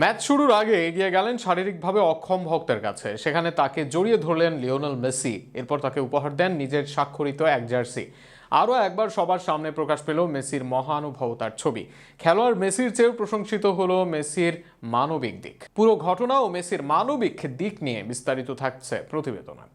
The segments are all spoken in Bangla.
ম্যাচ শুরুর আগে এগিয়ে গেলেন শারীরিকভাবে অক্ষম ভক্তের কাছে। সেখানে তাকে জড়িয়ে ধরলেন লিওনেল মেসি। এরপর তাকে উপহার দেন নিজের স্বাক্ষরিত এক জার্সি। আরও একবার সবার সামনে প্রকাশ পেল মেসির মহানুভবতার ছবি। খেলোয়াড় মেসির চেয়েও প্রশংসিত হলো মেসির মানবিক দিক। পুরো ঘটনা ও মেসির মানবিক দিক নিয়ে বিস্তারিত থাকছে প্রতিবেদনে।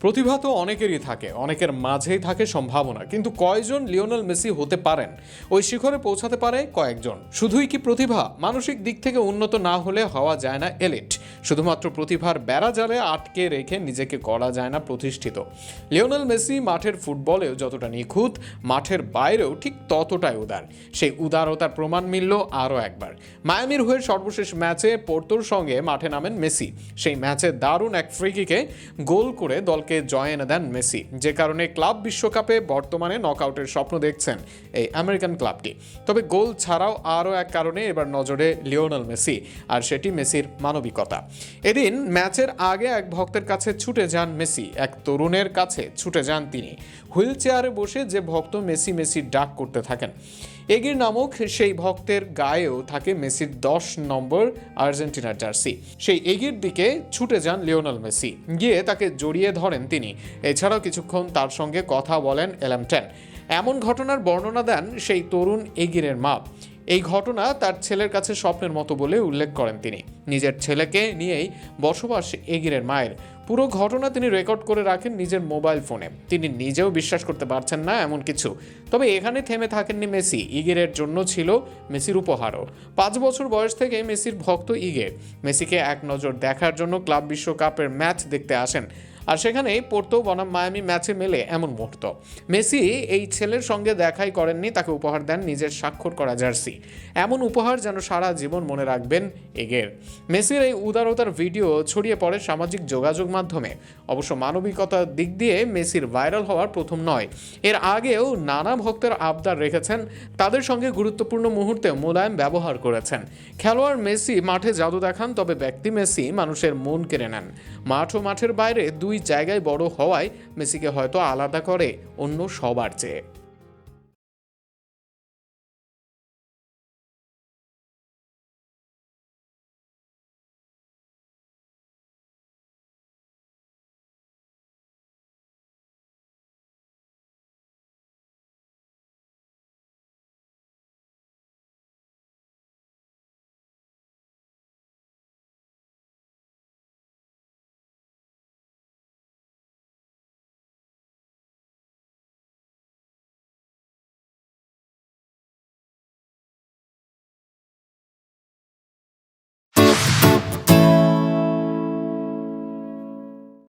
প্রতিভা তো অনেকেরই থাকে, অনেকের মাঝেই থাকে সম্ভাবনা। কিন্তু কয়জন লিওনেল মেসি হতে পারেন? ওই শিখরে পৌঁছাতে পারে কয়েকজন। শুধুই কি প্রতিভা? মানসিক দিক থেকে উন্নত না হলে হওয়া যায় না এলিট। শুধুমাত্র প্রতিভার বেড়া জালে আটকে রেখে নিজেকে করা যায় না প্রতিষ্ঠিত। লিওনেল মেসি মাঠের ফুটবলেও যতটা নিখুঁত, মাঠের বাইরেও ঠিক ততটাই উদার। সেই উদারতার প্রমাণ মিলল আরও একবার। মায়ামির হয়ে সর্বশেষ ম্যাচে পোর্তোর সঙ্গে মাঠে নামেন মেসি। সেই ম্যাচে দারুণ এক ফ্রিকিকে গোল করে দলকে জয় এনে দেন মেসি। যে কারণে ক্লাব বিশ্বকাপে বর্তমানে নকআউটের স্বপ্ন দেখছেন এই আমেরিকান ক্লাবটি। তবে গোল ছাড়াও আরও এক কারণে এবার নজরে লিওনেল মেসি, আর সেটি মেসির মানবিকতা। এদিন ম্যাচের আগে এক ভক্তের কাছে ছুটে যান মেসি, এক তরুণের কাছে ছুটে যান তিনি। হুইল চেয়ারে বসে যে ভক্ত মেসি মেসি ডাক করতে থাকেন। এগির নামক সেই ভক্তের গায়েও থাকে মেসির দশ নম্বর আর্জেন্টিনার জার্সি। সেই এগির দিকে ছুটে যান লিওনাল মেসি। গিয়ে তাকে জড়িয়ে ধরেন তিনি। এছাড়াও কিছুক্ষণ তার সঙ্গে কথা বলেন এলাম টেন। এমন ঘটনার বর্ণনা দেন সেই তরুণ এগিরের মা। এই ঘটনা তার ছেলের কাছে স্বপ্নের মতো বলে উল্লেখ করেন তিনি। নিজের ছেলেকে নিয়েই বসবাস এগিরের মায়ের। পুরো ঘটনা তিনি রেকর্ড করে রাখেন নিজের মোবাইল ফোনে। তিনি নিজেও বিশ্বাস করতে পারছেন না এমন কিছু। তবে এখানে থেমে থাকেননি মেসি। ইগেরের জন্য ছিল মেসির উপহারও। পাঁচ বছর বয়স থেকে মেসির ভক্ত ইগে মেসিকে এক নজর দেখার জন্য ক্লাব বিশ্বকাপের ম্যাচ দেখতে আসেন। আর সেখানে পড়তো বনাম, মায়ামি ম্যাচে মেলে এমন মুহূর্ত। মেসি এই ছেলের সঙ্গে দেখাই করেননি, তাকে উপহার দেন নিজের স্বাক্ষর করা জার্সি। এমন উপহার যেন সারা জীবন মনে রাখবেন এগের। মেসির এই উদারতার ভিডিও ছড়িয়ে পড়ে সামাজিক যোগাযোগ মাধ্যমে। অবশ্য মানবিকতার দিক দিয়ে মেসির ভাইরাল হওয়ার প্রথম নয়। এর আগেও নানা ভক্তের আবদার রেখেছেন, তাদের সঙ্গে গুরুত্বপূর্ণ মুহূর্তে মোলায়েম ব্যবহার করেছেন। খেলোয়াড় মেসি মাঠে জাদু দেখান, তবে ব্যক্তি মেসি মানুষের মন কেড়ে নেন। মাঠ ও মাঠের বাইরে দুই জায়গায় বড় হওয়ায় মেসিকে হয়তো আলাদা করে অন্য সবার চেয়ে।